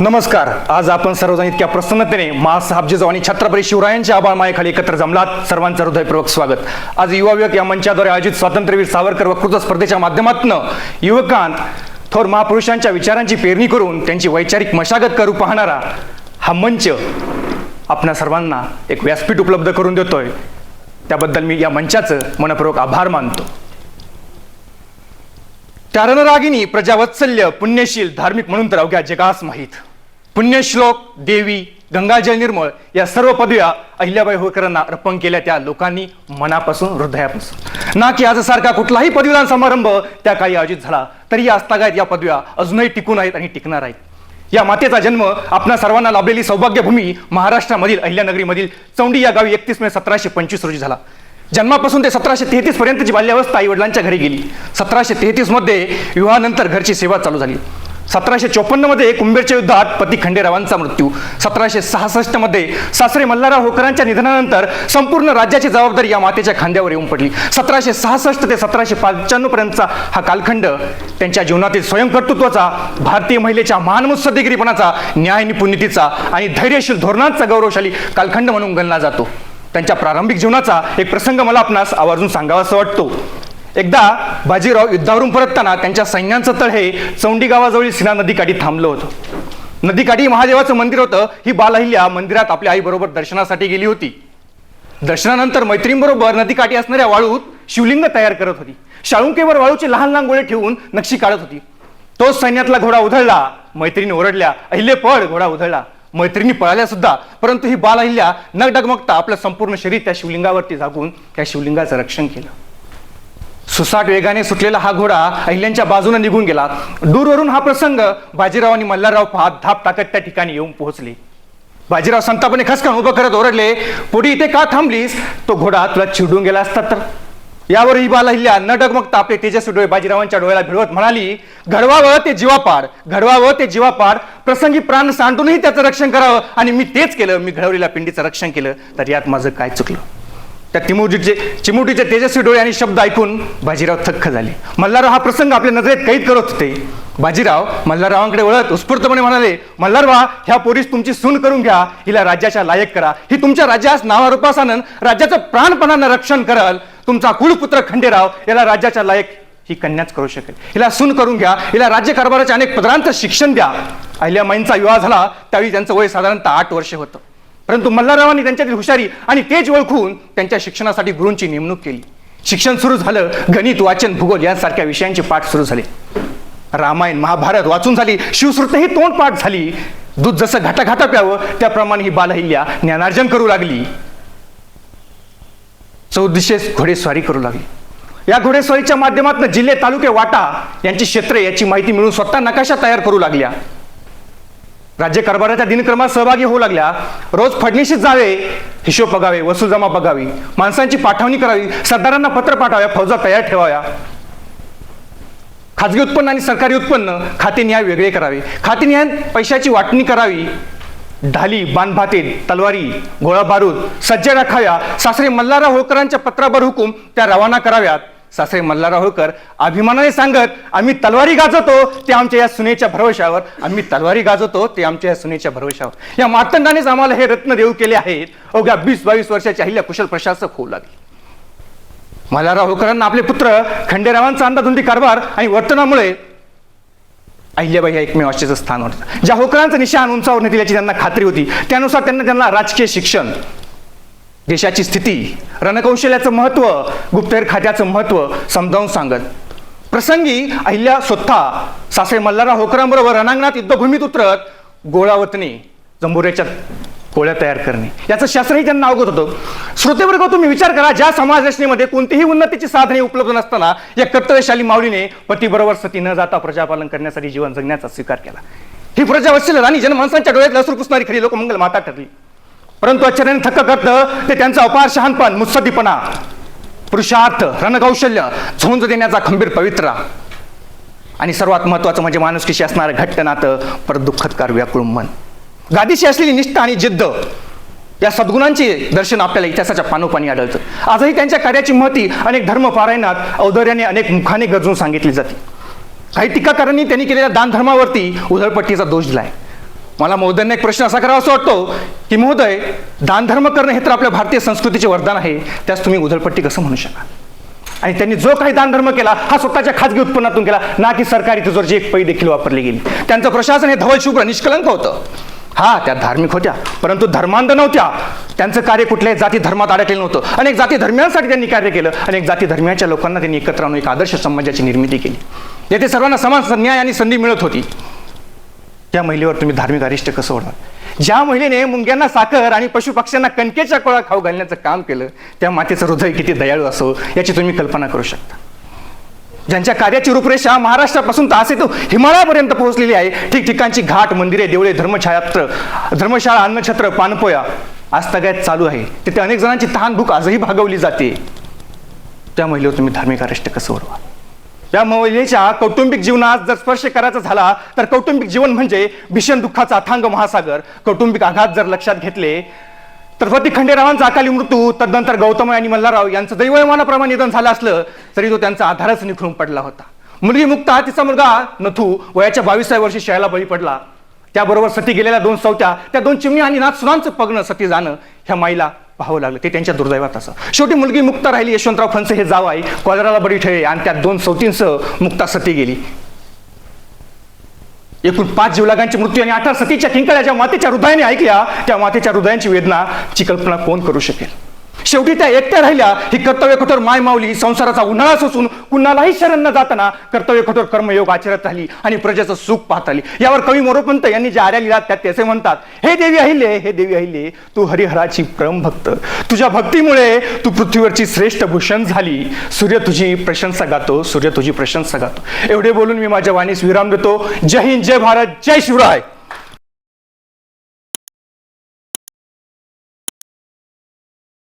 नमस्कार. आज आपण सर्वजण इतक्या प्रसन्नतेने महासाहेब जिजाऊ आणि छत्रपती शिवरायांच्या आबाळमायेखाली एकत्र जमलात. सर्वांचं हृदयपूर्वक स्वागत. आज युवा विवेक या मंचाद्वारे आयोजित स्वातंत्र्यवीर सावरकर वक्तृत्व स्पर्धेच्या माध्यमातून युवकांत थोर महापुरुषांच्या विचारांची पेरणी करून त्यांची वैचारिक मशागत करू पाहणारा हा मंच आपणा सर्वांना एक व्यासपीठ उपलब्ध करून देतोय. त्याबद्दल मी या मंचाचं मनपूर्वक आभार मानतो. त्या रणरागिनी प्रजावत्सल्य पुण्यशील धार्मिक म्हणून तर अवघ्या जगास माहीत. पुण्यश्लोक देवी गंगाजल निर्मळ या सर्व पदव्या अहिल्याबाई होळकरांना अर्पण केल्या त्या लोकांनी मनापासून हृदयापासून. ना की आजसारखा कुठलाही पदवीदान समारंभ त्या काही आयोजित झाला तरी आजतागायत या पदव्या अजूनही टिकून आहेत आणि टिकणार आहेत. या मातेचा जन्म आपणा सर्वांना लाभलेली सौभाग्यभूमी महाराष्ट्रामधील अहिल्यानगरीमधील चौंडी या गावी एकतीस मे सतराशे पंचवीस रोजी झाला. जन्मापासून ते सतराशे तेहतीस पर्यंतची बाल्यावस्था आई वडिलांच्या घरी गेली. सतराशे तेहतीसमध्ये विवाहानंतर घरची सेवा चालू झाली. सतराशे चोपन्नमध्ये कुंभेरच्या युद्धात पती खंडेरावांचा मृत्यू. सतराशे सहासष्टमध्ये सासरे मल्हारराव होळकरांच्या निधनानंतर संपूर्ण राज्याची जबाबदारी या मातेच्या खांद्यावर येऊन पडली. सतराशे सहासष्ट ते सतराशे पंच्याण्णव पर्यंतचा हा कालखंड त्यांच्या जीवनातील स्वयंकर्तृत्वाचा भारतीय महिलेच्या महान मुत्सद्देगिरीपणाचा न्याय निपुणितीचा आणि धैर्यशील धोरणांचा गौरवशाली कालखंड म्हणून गणला जातो. त्यांच्या प्रारंभिक जीवनाचा एक प्रसंग मला आपणास आवर्जून सांगावासा वाटतो. एकदा बाजीराव युद्धावरून परतताना त्यांच्या सैन्यांचं तळ हे चौंडी गावाजवळील सिना नदीकाठी थांबलं होतं. नदीकाठी महादेवाचं मंदिर होतं ही बालहिल्या मंदिरात आपल्या आईबरोबर दर्शनासाठी गेली होती. दर्शनानंतर मैत्रींबरोबर नदीकाठी असणाऱ्या वाळूत शिवलिंग तयार करत होती. शाळुंकेवर वाळूचे लहान लहान गोळे ठेवून नक्षी काढत होती. तोच सैन्यातला घोडा उधळला मैत्रिणी ओरडल्या अहिले पळ घोडा उधळला. मैत्रिणी पळाल्या सुद्धा परंतु ही बाल अहिल्या न डगमगता आपलं संपूर्ण शरीर त्या शिवलिंगावरती झाकून त्या शिवलिंगाचं रक्षण केलं. सुसाट वेगाने सुटलेला हा घोडा अहिल्यांच्या बाजूने निघून गेला. दूरवरून हा प्रसंग बाजीराव आणि मल्हारराव पाहत धाप टाकत त्या ठिकाणी येऊन पोहोचले. बाजीराव संतापने खसकन उभं करत ओरडले पुढे इथे का थांबलीस? तो घोडा तुला चिडून गेला असता तर. यावर ही बालहिल्या न डगमगता आपले तेजस्वी डोळे बाजीरावांच्या डोळ्याला भिडवत म्हणाली घडवावं ते जीवापाड घडवावं ते जीवापाड. प्रसंगी प्राण सांडूनही त्याचं रक्षण करावं आणि मी तेच केलं मी घडवलेल्या पिंडीचं रक्षण केलं तर यात माझं काय चुकलं? त्या तिमुटीचे चिमुटीचे तेजस्वी डोळे आणि शब्द ऐकून बाजीराव थक्क झाले. मल्हारराव हा प्रसंग आपल्या नजरेत कैद करत होते. बाजीराव मल्हाररावांकडे वळत उत्स्फूर्तपणे म्हणाले मल्हारवा ह्या पोरीस तुमची सून करून घ्या. हिला राज्याच्या लायक करा. ही तुमच्या राज्यास नावारूपास आणून राज्याचं प्राणपणानं रक्षण कराल. तुमचा कुळपुत्र खंडेराव याला राज्याच्या लायक ही कन्याच करू शकेल. हिला सून करून घ्या. हिला राज्यकारभाराच्या अनेक पदरांचं शिक्षण द्या. अहिल्यामाईंचा विवाह झाला. त्यावेळी त्यांचं वय साधारणतः आठ वर्ष होतं. परंतु मल्हाररावांनी त्यांच्यातील हुशारी आणि तेज ओळखून त्यांच्या शिक्षणासाठी गुरूंची नेमणूक केली. शिक्षण सुरू झालं गणित वाचन भूगोल यांसारख्या विषयांचे पाठ सुरू झाले. रामायण महाभारत वाचून झाली शिवश्रुतही तोंडपाठ झाली. दूध जसं घाटाघाटा प्यावं त्याप्रमाणे ही बालहिल्या ज्ञानार्जन करू लागली. चौदिशे घोडेस्वारी करू लागली. या घोडेस्वारीच्या माध्यमातून जिल्हे तालुके वाटा यांची क्षेत्रे याची माहिती मिळून स्वतः नकाशा तयार करू लागल्या. राज्य कारभाराच्या दिनक्रमात सहभागी होऊ लागल्या. रोज फडणीशीच जावे हिशोब बघावे वसूल जमा बघावी माणसांची पाठवणी करावी सरदारांना पत्र पाठवाव्या फौजा तयार ठेवाव्या. खाजगी उत्पन्न आणि सरकारी उत्पन्न खातेनिहाय वेगळे करावे. खातेनिहाय पैशाची वाटणी करावी. ढाली बाणभाते तलवारी गोळा बारूद सज्ज राखाव्या. सासरे मल्हारराव होळकरांच्या पत्रावर हुकूम त्या रवाना कराव्यात. सासरे मल्हारराव होळकर अभिमानाने सांगत आम्ही तलवारी गाजवतो ते आमच्या या सुनेच्या भरवशावर. आम्ही तलवारी गाजवतो ते आमच्या या सुनेच्या भरवशावर. या मातंगानेच आम्हाला हे रत्न देऊ केले आहेत. अवघ्या वीस बावीस वर्षाच्या अहिल्या कुशल प्रशासक होऊ लागले. मल्हारराव होळकरांना आपले पुत्र खंडेरावांचा अंदाधुंदी कारभार आणि वर्तनामुळे अहिल्याबाई एकमेव आश्चर्याचं स्थान होतं. ज्या होकरांचं निशाण उंचावर नेतील याची त्यांना खात्री होती. त्यानुसार त्यांना त्यांना राजकीय शिक्षण देशाची स्थिती रणकौशल्याचं महत्त्व गुप्तहेर खात्याचं महत्त्व समजावून सांगत. प्रसंगी अहिल्या स्वतः सासे मल्हारराव होकरांबरोबर रणांगणात युद्धभूमीत उतरत गोळावतणे जंबुऱ्याच्या गोळ्या तयार करणे. याचं शास्त्रही त्यांना अवगत होतं. श्रोतेवर्ग तुम्ही विचार करा ज्या समाज रचनेमध्ये कोणतीही उन्नतीची साधने उपलब्ध नसताना या कर्तव्यशाली माऊलीने पतीबरोबर सती न जाता प्रजापालन करण्यासाठी जीवन जगण्याचा स्वीकार केला. ही प्रजा वत्सल आणि जनमानसांच्या डोळ्यात लसूर पुसणारी खरी लोकमंगल माता ठरली. परंतु आश्चर्याने थक्क करतं ते त्यांचा अपार शहानपण मुत्सद्दीपणा. पुरुषार्थ रणकौशल्य झोंज देण्याचा खंबीर पवित्रा. आणि सर्वात महत्वाचं म्हणजे माणुसकीशी असणारं घट्ट नातं परत दुःखदकार व्याकुळ मन. गादीशी असलेली निष्ठा आणि जिद्द या सद्गुणांचे दर्शन आपल्याला इतिहासाच्या पानोपानी आढळतं. आजही त्यांच्या कार्याची महती अनेक धर्म पारायणात औदर्याने अनेक मुखाने गरजून सांगितली जाते. काही टीकाकारांनी त्यांनी केलेल्या दानधर्मावरती उधळपट्टीचा दोष दिलाय. मला महोदयांना एक प्रश्न असा करावा असं वाटतो की महोदय दानधर्म करणं हे तर आपल्या भारतीय संस्कृतीचे वरदान आहे. त्यास तुम्ही उधळपट्टी कसं म्हणू शकाल? आणि त्यांनी जो काही दानधर्म केला हा स्वतःच्या खाजगी उत्पन्नातून केला. ना की सरकारी तिजोरची एक पै देखील वापरली गेली. त्यांचं प्रशासन हे धवल शुभ्र निष्कलंक होतं. हा त्या धार्मिक होत्या. परंतु धर्मांध नव्हत्या. त्यांचं कार्य कुठल्याही जाती धर्मात अडकलेलं नव्हतं. अनेक जाती धर्मियांसाठी त्यांनी कार्य केलं. अनेक जाती धर्मियांच्या लोकांना त्यांनी एकत्र आणून एक आदर्श समाजाची निर्मिती केली. येथे सर्वांना समान न्याय आणि संधी मिळत होती. त्या महिलेवर तुम्ही धार्मिक अरिष्ट कसं ओढाल ज्या महिलेने मुंग्यांना साखर आणि पशुपक्ष्यांना कणकेच्या कोळा खाऊ घालण्याचं काम केलं त्या मातेचं हृदय किती दयाळू असो याची तुम्ही कल्पना करू शकता. ज्यांच्या कार्याची रूपरेषा महाराष्ट्रापासून तासे तो हिमालयापर्यंत पोहोचलेली आहे ठिकठिकाणची घाट मंदिरे देवळे धर्मछायात्र धर्मशाळा अन्नछत्र पानपोया आज तगायत चालू आहे. तिथे अनेक जणांची तहान भूक आजही भागवली जाते. त्या महिलेवर तुम्ही धार्मिक अरिष्ट कसं ओढवाल या महिलेच्या कौटुंबिक जीवनात जर स्पर्श करायचा झाला तर कौटुंबिक जीवन म्हणजे भीषण दुःखाचा अथांग महासागर. कौटुंबिक आघात जर लक्षात घेतले तर वती खंडेरावांचा अकाली मृत्यू तदनंतर गौतम आणि मल्हारराव यांचं दैवयमानाप्रमाणे निधन झालं असलं तरी तो त्यांचा आधारच निखळून पडला होता. मुलगी मुक्ता तिचा मुलगा नथू वयाच्या बावीसाव्या वर्षी शयाला बळी पडला. त्याबरोबर सती गेलेल्या दोन चौथ्या त्या दोन चिमणी आणि नाथ सुनांचं पगणं सती जाणं ह्या माईला पाहावं लागलं. ते त्यांच्या दुर्दैवात असं. शेवटी मुलगी मुक्ता राहिली यशवंतराव फणसे हे जाव आई कॉलराला बळी ठेवले आणि त्यात दोन सवतींसह मुक्ता सती गेली. एकूण पाच जीवलागांचे मृत्यू आणि अठरा सतीच्या किंकळ्या ज्या मातेच्या हृदयाने ऐकल्या त्या मातेच्या हृदयांची वेदना ची कल्पना कोण करू शकेल? शेवटी त्या एकट्या राहिल्या. ही कर्तव्य कठोर माय माऊली संसाराचा उन्हाळा सोसून कुणालाही शरण न जाताना कर्तव्य कठोर कर्मयोग आचरत राहिली आणि प्रजेचं सुख पाहत आली यावर कवी मोरोपंत यांनी ज्या आर्या लिहिल्यात त्यात त्याचे म्हणतात हे देवी अहिले हे देवी अहिले तू हरिहराची परम भक्त. तुझ्या भक्तीमुळे तू पृथ्वीवरची श्रेष्ठ भूषण झाली. सूर्य तुझी प्रशंसा गातो सूर्य तुझी प्रशंसा गातो. एवढे बोलून मी माझ्या वाणीस विराम देतो. जय हिंद जय भारत जय शिवराय.